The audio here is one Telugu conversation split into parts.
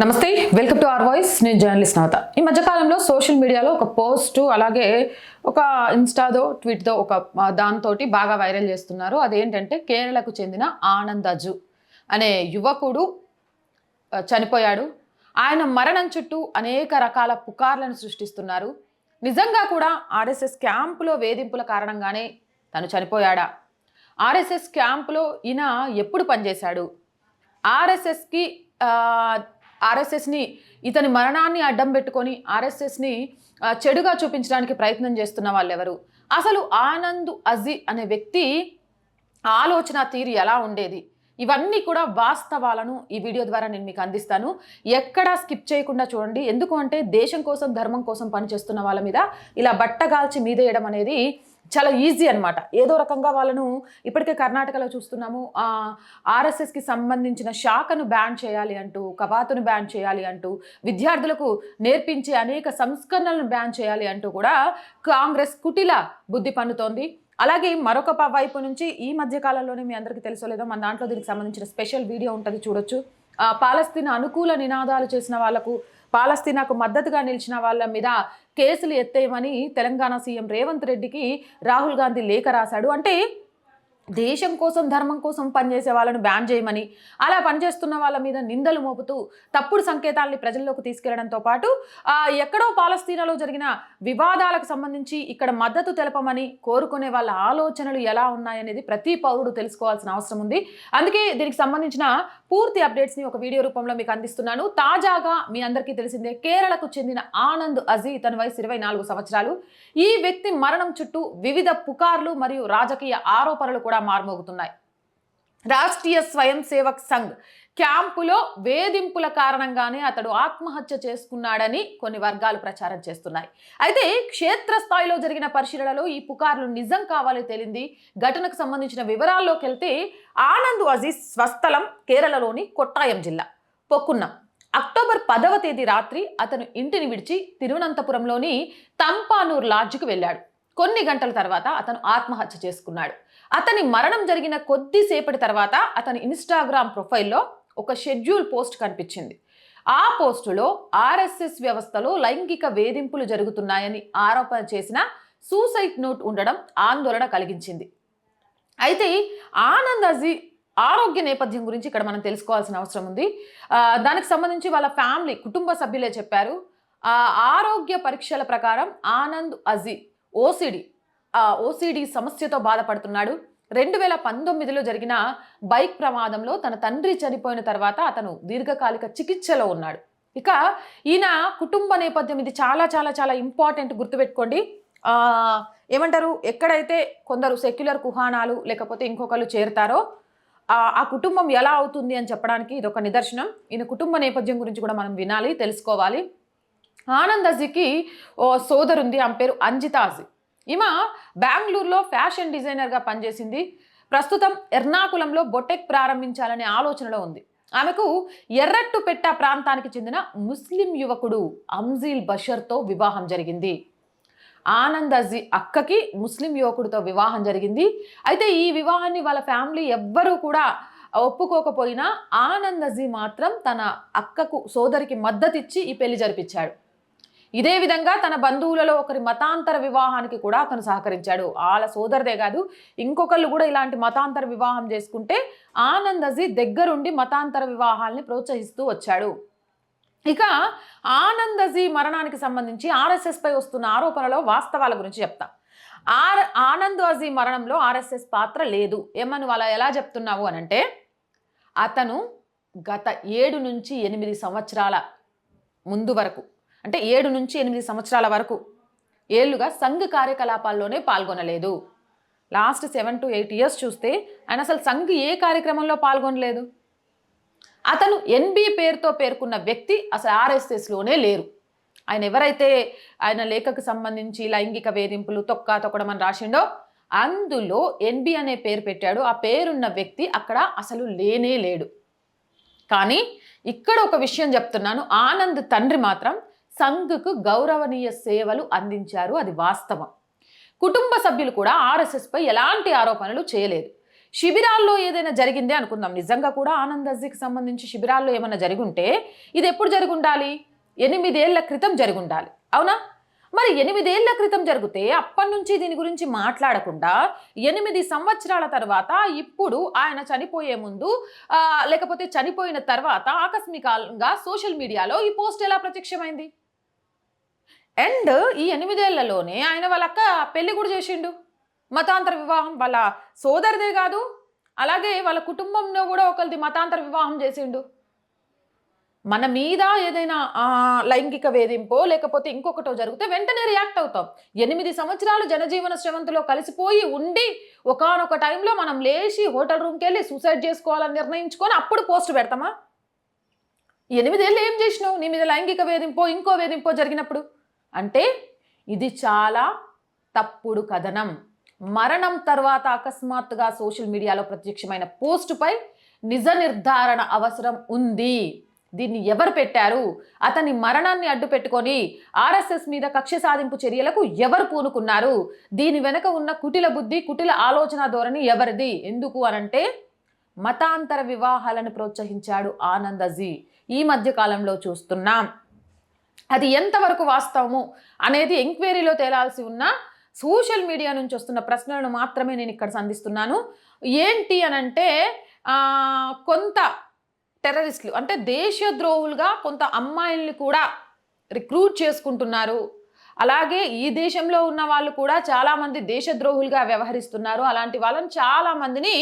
నమస్తే వెల్కమ్ టు ఆర్ వాయిస్ నేను జర్నలిస్ట్ నవత. ఈ మధ్యకాలంలో సోషల్ మీడియాలో ఒక పోస్ట్ అలాగే ఒక ఇన్స్టాదో ట్వీట్తో ఒక దాంతో బాగా వైరల్ చేస్తున్నారు. అదేంటంటే కేరళకు చెందిన ఆనంద్ అనే యువకుడు చనిపోయాడు. ఆయన మరణం చుట్టూ అనేక రకాల పుకార్లను సృష్టిస్తున్నారు. నిజంగా కూడా ఆర్ఎస్ఎస్ క్యాంపులో వేధింపుల కారణంగానే తను చనిపోయాడా? ఆర్ఎస్ఎస్ క్యాంపులో ఈయన ఎప్పుడు పనిచేశాడు? ఆర్ఎస్ఎస్కి ఆర్ఎస్ఎస్ని ఇతని మరణాన్ని అడ్డం పెట్టుకొని ఆర్ఎస్ఎస్ని చెడుగా చూపించడానికి ప్రయత్నం చేస్తున్న వాళ్ళు ఎవరు అసలు ఆనంద్ అజీ అనే వ్యక్తి ఆలోచన తీరు ఎలా ఉండేది? ఇవన్నీ కూడా వాస్తవాలను ఈ వీడియో ద్వారా నేను మీకు అందిస్తాను. ఎక్కడా స్కిప్ చేయకుండా చూడండి. ఎందుకు అంటే దేశం కోసం ధర్మం కోసం పనిచేస్తున్న వాళ్ళ మీద ఇలా బట్టగాల్చి మీదేయడం అనేది చాలా ఈజీ అనమాట ఏదో రకంగా వాళ్ళను ఇప్పటికే కర్ణాటకలో చూస్తున్నాము. ఆర్ఎస్ఎస్కి సంబంధించిన శాఖను బ్యాన్ చేయాలి అంటూ కవాతును బ్యాన్ చేయాలి అంటూ విద్యార్థులకు నేర్పించే అనేక సంస్కరణలను బ్యాన్ చేయాలి అంటూ కూడా కాంగ్రెస్ కుటిల బుద్ధి పన్నుతోంది. అలాగే మరొక వైపు నుంచి ఈ మధ్య కాలంలోనే మీ అందరికీ తెలుసో లేదో మన దాంట్లో దీనికి సంబంధించిన స్పెషల్ వీడియో ఉంటుంది చూడొచ్చు. పాలస్తీన్ అనుకూల నినాదాలు చేసిన వాళ్ళకు పాలస్తీనాకు మద్దతుగా నిలిచిన వాళ్ళ మీద కేసులు ఎత్తేయమని తెలంగాణ సీఎం రేవంత్ రెడ్డికి రాహుల్ గాంధీ లేఖ రాశాడు. అంటే దేశం కోసం ధర్మం కోసం పనిచేసే వాళ్ళను బ్యాన్ చేయమని అలా పనిచేస్తున్న వాళ్ళ మీద నిందలు మోపుతూ తప్పుడు సంకేతాల్ని ప్రజల్లోకి తీసుకెళ్ళడంతో పాటు ఎక్కడో పాలస్తీనాలో జరిగిన వివాదాలకు సంబంధించి ఇక్కడ మద్దతు తెలపమని కోరుకునే వాళ్ళ ఆలోచనలు ఎలా ఉన్నాయనేది ప్రతి పౌరుడు తెలుసుకోవాల్సిన అవసరం ఉంది. అందుకే దీనికి సంబంధించిన పూర్తి అప్డేట్స్ని ఒక వీడియో రూపంలో మీకు అందిస్తున్నాను. తాజాగా మీ అందరికీ తెలిసిందే కేరళకు చెందిన ఆనంద్ అజీ తన వయసు ఇరవై నాలుగు సంవత్సరాలు. ఈ వ్యక్తి మరణం చుట్టూ వివిధ పుకార్లు మరియు రాజకీయ ఆరోపణలు కూడా మార్మోగుతున్నాయి. రాష్ట్రీయ స్వయం సేవక్ సంఘ్ క్యాంపులో వేధింపుల కారణంగానే అతడు ఆత్మహత్య చేసుకున్నాడని కొన్ని వర్గాలు ప్రచారం చేస్తున్నాయి. అయితే క్షేత్రస్థాయిలో జరిగిన పరిశీలనలో ఈ పుకార్లు నిజం కావాలో తేలింది. ఘటనకు సంబంధించిన వివరాల్లోకి వెళ్తే ఆనంద్ అజీజ్ స్వస్థలం కేరళలోని కొట్టాయం జిల్లా. పొక్కున్నం అక్టోబర్ పదవ తేదీ రాత్రి అతను ఇంటిని విడిచి తిరువనంతపురంలోని తంపానూర్ లాడ్జ్కు వెళ్ళాడు. కొన్ని గంటల తర్వాత అతను ఆత్మహత్య చేసుకున్నాడు. అతని మరణం జరిగిన కొద్దిసేపటి తర్వాత అతని ఇన్స్టాగ్రామ్ ప్రొఫైల్లో ఒక షెడ్యూల్ పోస్ట్ కనిపించింది. ఆ పోస్టులో ఆర్ఎస్ఎస్ వ్యవస్థలో లైంగిక వేధింపులు జరుగుతున్నాయని ఆరోపణ చేసిన సూసైడ్ నోట్ ఉండడం ఆందోళన కలిగించింది. అయితే ఆనంద్ అజీ ఆరోగ్య నేపథ్యం గురించి ఇక్కడ మనం తెలుసుకోవాల్సిన అవసరం ఉంది. దానికి సంబంధించి వాళ్ళ ఫ్యామిలీ కుటుంబ సభ్యులే చెప్పారు. ఆరోగ్య పరీక్షల ప్రకారం ఆనంద్ అజీ ఓసిడి ఓసీడీ సమస్యతో బాధపడుతున్నాడు. రెండు వేల పంతొమ్మిదిలో జరిగిన బైక్ ప్రమాదంలో తన తండ్రి చనిపోయిన తర్వాత అతను దీర్ఘకాలిక చికిత్సలో ఉన్నాడు. ఇక ఈయన కుటుంబ నేపథ్యం ఇది చాలా చాలా చాలా ఇంపార్టెంట్ గుర్తుపెట్టుకోండి. ఏమంటారు? ఎక్కడైతే కొందరు సెక్యులర్ కుహానాలు లేకపోతే ఇంకొకరు చేరుతారో ఆ కుటుంబం ఎలా అవుతుంది అని చెప్పడానికి ఇది ఒక నిదర్శనం. ఈయన కుటుంబ నేపథ్యం గురించి కూడా మనం వినాలి తెలుసుకోవాలి. ఆనందజీకి ఓ ఓ సోదరుంది ఆమె పేరు అంజితాజీ. ఈమె బెంగళూరులో ఫ్యాషన్ డిజైనర్గా పనిచేసింది. ప్రస్తుతం ఎర్నాకుళంలో బొటెక్ ప్రారంభించాలనే ఆలోచనలో ఉంది. ఆమెకు ఎర్రట్టుపెట్ట ప్రాంతానికి చెందిన ముస్లిం యువకుడు అంజీల్ బషర్తో వివాహం జరిగింది. ఆనంద్ అజీ అక్కకి ముస్లిం యువకుడితో వివాహం జరిగింది. అయితే ఈ వివాహాన్ని వాళ్ళ ఫ్యామిలీ ఎవ్వరూ కూడా ఒప్పుకోకపోయినా ఆనంద్ అజీ మాత్రం తన అక్కకు సోదరికి మద్దతిచ్చి ఈ పెళ్ళి జరిపించాడు. ఇదే విధంగా తన బంధువులలో ఒకరి మతాంతర వివాహానికి కూడా అతను సహకరించాడు. వాళ్ళ సోదరుదే కాదు ఇంకొకళ్ళు కూడా ఇలాంటి మతాంతర వివాహం చేసుకుంటే ఆనంద్ అజీ దగ్గరుండి మతాంతర వివాహాల్ని ప్రోత్సహిస్తూ వచ్చాడు. ఇక ఆనందజీ మరణానికి సంబంధించి ఆర్ఎస్ఎస్పై వస్తున్న ఆరోపణలో వాస్తవాల గురించి చెప్తా. ఆర్ ఆనంద్ అజీ మరణంలో ఆర్ఎస్ఎస్ పాత్ర లేదు. ఏమని వాళ్ళ ఎలా చెప్తున్నావు అని అంటే అతను గత ఏడు నుంచి ఎనిమిది సంవత్సరాల ముందు వరకు అంటే ఏడు నుంచి ఎనిమిది సంవత్సరాల వరకు ఏళ్ళుగా సంఘ్ కార్యకలాపాల్లోనే పాల్గొనలేదు. Last seven to eight years చూస్తే ఆయన అసలు సంఘ్ ఏ కార్యక్రమంలో పాల్గొనలేదు. అతను ఎన్బి పేరుతో పేర్కొన్న వ్యక్తి అసలు ఆర్ఎస్ఎస్లోనే లేరు. ఆయన ఎవరైతే ఆయన లేఖకు సంబంధించి లైంగిక వేధింపులు తొక్క తొక్కడం అని రాసిండో అందులో ఎన్బి అనే పేరు పెట్టాడు. ఆ పేరున్న వ్యక్తి అక్కడ అసలు లేనే లేడు. కానీ ఇక్కడ ఒక విషయం చెప్తున్నాను. ఆనంద్ తండ్రి మాత్రం సంఘ్కు గౌరవనీయ సేవలు అందించారు. అది వాస్తవం. కుటుంబ సభ్యులు కూడా ఆర్ఎస్ఎస్పై ఎలాంటి ఆరోపణలు చేయలేదు. శిబిరాల్లో ఏదైనా జరిగిందే అనుకుందాం. నిజంగా కూడా ఆనంద్ అజీకి సంబంధించి శిబిరాల్లో ఏమైనా జరిగి ఉంటే ఇది ఎప్పుడు జరిగి ఉండాలి ఎనిమిదేళ్ళ క్రితం జరిగి ఉండాలి అవునా? మరి ఎనిమిదేళ్ళ క్రితం జరిగితే అప్పటి నుంచి దీని గురించి మాట్లాడకుండా ఎనిమిది సంవత్సరాల తర్వాత ఇప్పుడు ఆయన చనిపోయే ముందు లేకపోతే చనిపోయిన తర్వాత ఆకస్మికంగా సోషల్ మీడియాలో ఈ పోస్ట్ ఎలా ప్రత్యక్షమైంది? అండ్ ఈ ఎనిమిదేళ్ళలోనే ఆయన వాళ్ళ అక్క పెళ్ళి కూడా చేసిండు. మతాంతర వివాహం వాళ్ళ సోదరిదే కాదు అలాగే వాళ్ళ కుటుంబంలో కూడా ఒకరిది మతాంతర వివాహం చేసిండు. మన మీద ఏదైనా లైంగిక వేధింపో లేకపోతే ఇంకొకటో జరిగితే వెంటనే రియాక్ట్ అవుతాం. ఎనిమిది సంవత్సరాలు జనజీవన శ్రవంతిలో కలిసిపోయి ఉండి ఒకానొక టైంలో మనం లేచి హోటల్ రూమ్కి వెళ్ళి సూసైడ్ చేసుకోవాలని నిర్ణయించుకొని అప్పుడు పోస్ట్ పెడతామా? ఎనిమిదేళ్ళు ఏం చేసినావు? నీ మీద లైంగిక వేధింపో ఇంకో వేధింపో జరిగినప్పుడు? అంటే ఇది చాలా తప్పుడు కథనం. మరణం తర్వాత అకస్మాత్తుగా సోషల్ మీడియాలో ప్రత్యక్షమైన పోస్టుపై నిజ నిర్ధారణ అవసరం ఉంది. దీన్ని ఎవరు పెట్టారు? అతని మరణాన్ని అడ్డు పెట్టుకొని ఆర్ఎస్ఎస్ మీద కక్ష సాధింపు చర్యలకు ఎవరు పూనుకున్నారు? దీని వెనుక ఉన్న కుటిల బుద్ధి కుటిల ఆలోచన ధోరణి ఎవరిది? ఎందుకు అనంటే మతాంతర వివాహాలను ప్రోత్సహించాడు ఆనందజీ. ఈ మధ్యకాలంలో చూస్తున్నాం. అది ఎంతవరకు వాస్తవము అనేది ఎంక్వైరీలో తేలాల్సి ఉన్న సోషల్ మీడియా నుంచి వస్తున్న ప్రశ్నలను మాత్రమే నేను ఇక్కడ సంధిస్తున్నాను. ఏంటి అని అంటే కొంత టెర్రరిస్టులు అంటే దేశద్రోహులుగా కొంత అమ్మాయిల్ని కూడా రిక్రూట్ చేసుకుంటున్నారు. అలాగే ఈ దేశంలో ఉన్న వాళ్ళు కూడా చాలామంది దేశద్రోహులుగా వ్యవహరిస్తున్నారు. అలాంటి వాళ్ళని చాలామందిని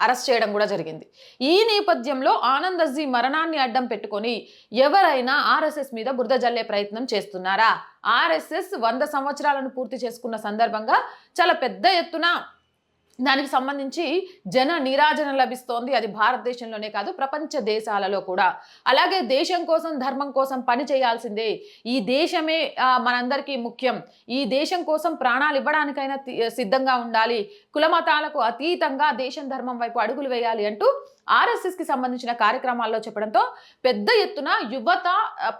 అరెస్ట్ చేయడం కూడా జరిగింది. ఈ నేపథ్యంలో ఆనంద్ అజీ మరణాన్ని అడ్డం పెట్టుకొని ఎవరైనా ఆర్ఎస్ఎస్ మీద బురద జల్లే ప్రయత్నం చేస్తున్నారా? ఆర్ఎస్ఎస్ వంద సంవత్సరాలను పూర్తి చేసుకున్న సందర్భంగా చాలా పెద్ద ఎత్తున దానికి సంబంధించి జన నీరాజన లభిస్తోంది. అది భారతదేశంలోనే కాదు ప్రపంచ దేశాలలో కూడా. అలాగే దేశం కోసం ధర్మం కోసం పని చేయాల్సిందే. ఈ దేశమే మనందరికీ ముఖ్యం. ఈ దేశం కోసం ప్రాణాలు ఇవ్వడానికైనా సిద్ధంగా ఉండాలి. కులమతాలకు అతీతంగా దేశం ధర్మం వైపు అడుగులు వేయాలి అంటూ ఆర్ఎస్ఎస్కి సంబంధించిన కార్యక్రమాల్లో చెప్పడంతో పెద్ద ఎత్తున యువత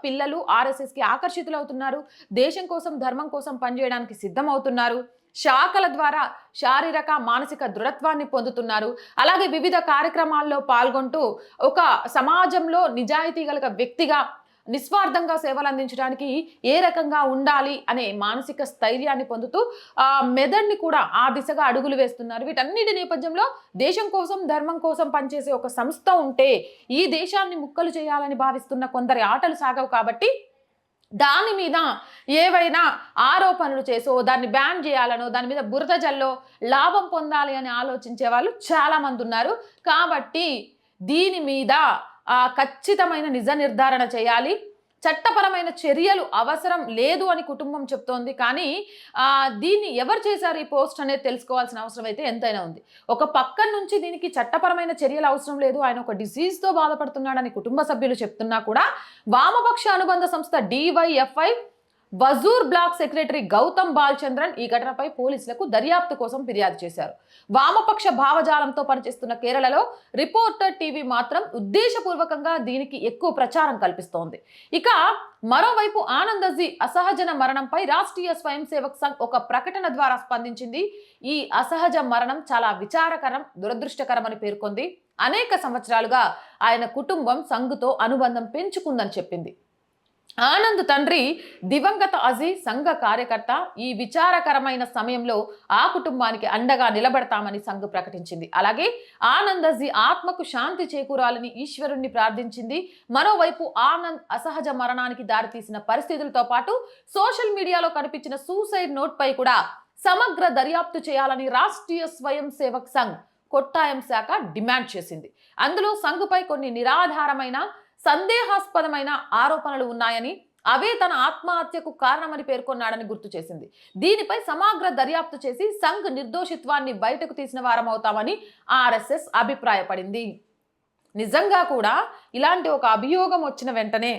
పిల్లలు ఆర్ఎస్ఎస్కి ఆకర్షితులవుతున్నారు. దేశం కోసం ధర్మం కోసం పనిచేయడానికి సిద్ధమవుతున్నారు. శాఖల ద్వారా శారీరక మానసిక దృఢత్వాన్ని పొందుతున్నారు. అలాగే వివిధ కార్యక్రమాల్లో పాల్గొంటూ ఒక సమాజంలో నిజాయితీ గల వ్యక్తిగా నిస్వార్థంగా సేవలు అందించడానికి ఏ రకంగా ఉండాలి అనే మానసిక స్థైర్యాన్ని పొందుతూ ఆ మెదడ్ని కూడా ఆ దిశగా అడుగులు వేస్తున్నారు. వీటన్నిటి నేపథ్యంలో దేశం కోసం ధర్మం కోసం పనిచేసే ఒక సంస్థ ఉంటే ఈ దేశాన్ని ముక్కలు చేయాలని భావిస్తున్న కొందరి ఆటలు సాగవు కాబట్టి దాని మీద ఏవైనా ఆరోపణలు చేసో దాన్ని బ్యాన్ చేయాలనో దాని మీద బురద జల్లో లాభం పొందాలి అని ఆలోచించే వాళ్ళు చాలామంది ఉన్నారు. కాబట్టి దీని మీద ఖచ్చితమైన నిజ నిర్ధారణ చేయాలి. చట్టపరమైన చర్యలు అవసరం లేదు అని కుటుంబం చెప్తోంది. కానీ దీన్ని ఎవరు చేశారు ఈ పోస్ట్ అనేది తెలుసుకోవాల్సిన అవసరం అయితే ఎంతైనా ఉంది. ఒక పక్క నుంచి దీనికి చట్టపరమైన చర్యలు అవసరం లేదు. ఆయన ఒక డిసీజ్తో బాధపడుతున్నాడని కుటుంబ సభ్యులు చెప్తున్నా కూడా వామపక్ష అనుబంధ సంస్థ DYFI Vazhoor block secretary Gautam Balachandran ఈ ఘటనపై పోలీసులకు దర్యాప్తు కోసం ఫిర్యాదు చేశారు. వామపక్ష భావజాలంతో పనిచేస్తున్న కేరళలో రిపోర్టర్ టీవీ మాత్రం ఉద్దేశపూర్వకంగా దీనికి ఎక్కువ ప్రచారం కల్పిస్తోంది. ఇక మరోవైపు ఆనందజీ అసహజన మరణంపై రాష్ట్రీయ స్వయం సేవక్ సంఘ్ ఒక ప్రకటన ద్వారా స్పందించింది. ఈ అసహజ మరణం చాలా విచారకరం దురదృష్టకరమని పేర్కొంది. అనేక సంవత్సరాలుగా ఆయన కుటుంబం సంఘుతో అనుబంధం పెంచుకుందని చెప్పింది. ఆనంద్ తండ్రి దివంగత అజీ సంఘ కార్యకర్త ఈ విచారకరమైన సమయంలో ఆ కుటుంబానికి అండగా నిలబడతామని సంఘ్ ప్రకటించింది. అలాగే ఆనంద్ అజీ ఆత్మకు శాంతి చేకూరాలని ఈశ్వరుణ్ణి ప్రార్థించింది. మరోవైపు ఆనంద్ అసహజ మరణానికి దారితీసిన పరిస్థితులతో పాటు సోషల్ మీడియాలో కనిపించిన సూసైడ్ నోట్పై కూడా సమగ్ర దర్యాప్తు చేయాలని రాష్ట్రీయ స్వయం సేవక్ సంఘ్ కొట్టాయం శాఖ డిమాండ్ చేసింది. అందులో సంఘ్పై కొన్ని నిరాధారమైన సందేహాస్పదమైన ఆరోపణలు ఉన్నాయని అవే తన ఆత్మహత్యకు కారణమని పేర్కొన్నాడని గుర్తు చేసింది. దీనిపై సమగ్ర దర్యాప్తు చేసి సంఘ్ నిర్దోషిత్వాన్ని బయటకు తీసిన వారమవుతామని ఆర్ఎస్ఎస్ అభిప్రాయపడింది. నిజంగా కూడా ఇలాంటి ఒక అభియోగం వచ్చిన వెంటనే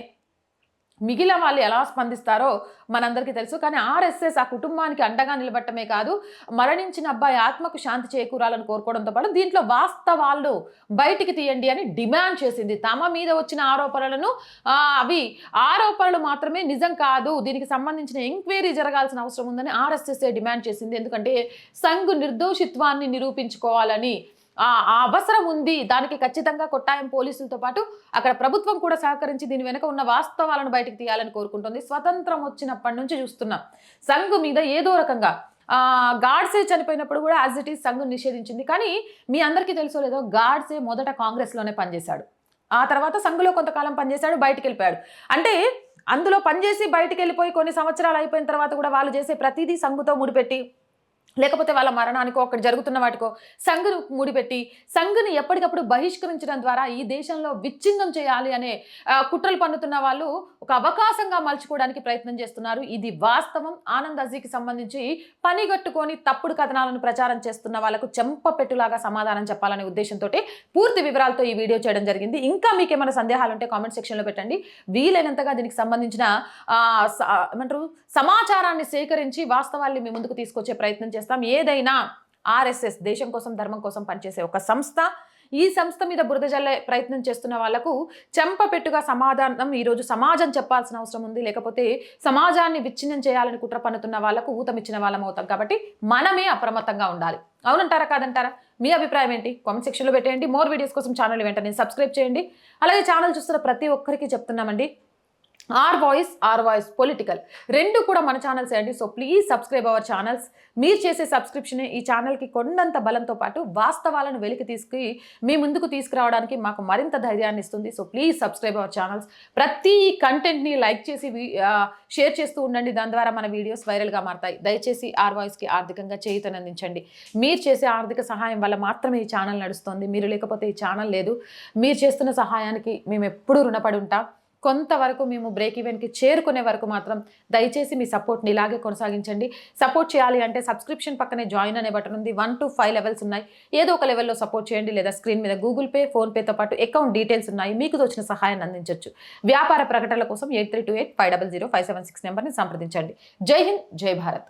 మిగిలిన వాళ్ళు ఎలా స్పందిస్తారో మనందరికీ తెలుసు. కానీ ఆర్ఎస్ఎస్ ఆ కుటుంబానికి అండగా నిలబట్టమే కాదు మరణించిన అబ్బాయి ఆత్మకు శాంతి చేకూరాలని కోరుకోవడంతో పాటు దీంట్లో వాస్తవాలు బయటికి తీయండి అని డిమాండ్ చేసింది. తమ మీద వచ్చిన ఆరోపణలను అవి ఆరోపణలు మాత్రమే నిజం కాదు. దీనికి సంబంధించిన ఎంక్వైరీ జరగాల్సిన అవసరం ఉందని ఆర్ఎస్ఎస్ డిమాండ్ చేసింది. ఎందుకంటే సంఘ్ నిర్దోషిత్వాన్ని నిరూపించుకోవాలని ఆ అవసరం ఉంది. దానికి ఖచ్చితంగా కొట్టాయం పోలీసులతో పాటు అక్కడ ప్రభుత్వం కూడా సహకరించి దీని వెనుక ఉన్న వాస్తవాలను బయటకు తీయాలని కోరుకుంటుంది. స్వతంత్రం వచ్చినప్పటి నుంచి చూస్తున్నాం సంఘ్ మీద ఏదో రకంగా గాడ్సే చనిపోయినప్పుడు కూడా యాజ్ ఇట్ ఈస్ సంఘ్ నిషేధించింది. కానీ మీ అందరికీ తెలుసో లేదో గాడ్సే మొదట కాంగ్రెస్లోనే పనిచేశాడు. ఆ తర్వాత సంఘులో కొంతకాలం పనిచేశాడు బయటికి వెళ్ళిపోయాడు అంటే అందులో పనిచేసి బయటికి వెళ్ళిపోయి కొన్ని సంవత్సరాలు అయిపోయిన తర్వాత కూడా వాళ్ళు చేసే ప్రతిదీ సంఘుతో ముడిపెట్టి లేకపోతే వాళ్ళ మరణానికో అక్కడ జరుగుతున్న వాటికో సంఘును ముడిపెట్టి సంఘుని ఎప్పటికప్పుడు బహిష్కరించడం ద్వారా ఈ దేశంలో విచ్ఛిన్నం చేయాలి అనే కుట్రలు పన్నుతున్న వాళ్ళు ఒక అవకాశంగా మలుచుకోవడానికి ప్రయత్నం చేస్తున్నారు. ఇది వాస్తవం. ఆనంద్ అజీకి సంబంధించి పనిగట్టుకొని తప్పుడు కథనాలను ప్రచారం చేస్తున్న వాళ్ళకు చెంపపెట్టులాగా సమాధానం చెప్పాలనే ఉద్దేశంతో పూర్తి వివరాలతో ఈ వీడియో చేయడం జరిగింది. ఇంకా మీకు ఏమైనా సందేహాలు ఉంటే కామెంట్ సెక్షన్లో పెట్టండి. వీలైనంతగా దీనికి సంబంధించిన స- ఏమంటారు సమాచారాన్ని సేకరించి వాస్తవాల్ని మీ ముందుకు తీసుకొచ్చే ప్రయత్నం చేస్తాం. ఏదైనా ఆర్ఎస్ఎస్ దేశం కోసం ధర్మం కోసం పనిచేసే ఒక సంస్థ ఈ సంస్థ మీద బురద జల్లే ప్రయత్నం చేస్తున్న వాళ్ళకు చెంపపెట్టుగా సమాధానం ఈరోజు సమాజం చెప్పాల్సిన అవసరం ఉంది. లేకపోతే సమాజాన్ని విచ్ఛిన్నం చేయాలని కుట్ర పన్నుతున్న వాళ్ళకు ఊతమిచ్చిన వాళ్ళం అవుతాం. కాబట్టి మనమే అప్రమత్తంగా ఉండాలి. అవునంటారా కాదంటారా? మీ అభిప్రాయం ఏంటి? కామెంట్ సెక్షన్లో పెట్టేయండి. మోర్ వీడియోస్ కోసం ఛానల్ వెంటనే సబ్స్క్రైబ్ చేయండి. అలాగే ఛానల్ చూస్తున్న ప్రతి ఒక్కరికి చెప్తున్నామండి. R Voice R Voice political రెండు కూడా మన ఛానల్స్ అండి. So please subscribe our channels మీరు చేసే సబ్స్క్రిప్షన్ ఈ ఛానల్కి కొండంత బలంతో పాటు వాస్తవాలను వెలికి తీసుకు మీ ముందుకు తీసుకురావడానికి మాకు మరింత ధైర్యాన్ని ఇస్తుంది. So please subscribe our channels ప్రతి కంటెంట్ని లైక్ చేసి షేర్ చేస్తూ ఉండండి. దాని ద్వారా మన వీడియోస్ వైరల్గా మారతాయి. దయచేసి ఆర్ వాయిస్కి ఆర్థికంగా చేయుతనందించండి మీరు చేసే ఆర్థిక సహాయం వల్ల మాత్రమే ఈ ఛానల్ నడుస్తుంది. మీరు లేకపోతే ఈ ఛానల్ లేదు. మీరు చేస్తున్న సహాయానికి మేము ఎప్పుడూ రుణపడి ఉంటాం. కొంతవరకు మేము బ్రేక్ ఈవెన్కి చేరుకునే వరకు మాత్రం దయచేసి మీ సపోర్ట్ని ఇలాగే కొనసాగించండి. సపోర్ట్ చేయాలి అంటే సబ్స్క్రిప్షన్ పక్కనే జాయిన్ అనే బటన్ ఉంది. వన్ టు ఫైవ్ లెవెల్స్ ఉన్నాయి. ఏదో ఒక లెవెల్లో సపోర్ట్ చేయండి. లేదా స్క్రీన్ మీద గూగుల్ పే ఫోన్పేతో పాటు అకౌంట్ డీటెయిల్స్ ఉన్నాయి. మీకు తోచిన సహాయాన్ని అందించవచ్చు వ్యాపార ప్రకటనల కోసం eight three two eight five double zero five seven six నెంబర్ని సంప్రదించండి. జై హింద్ జై భారత్.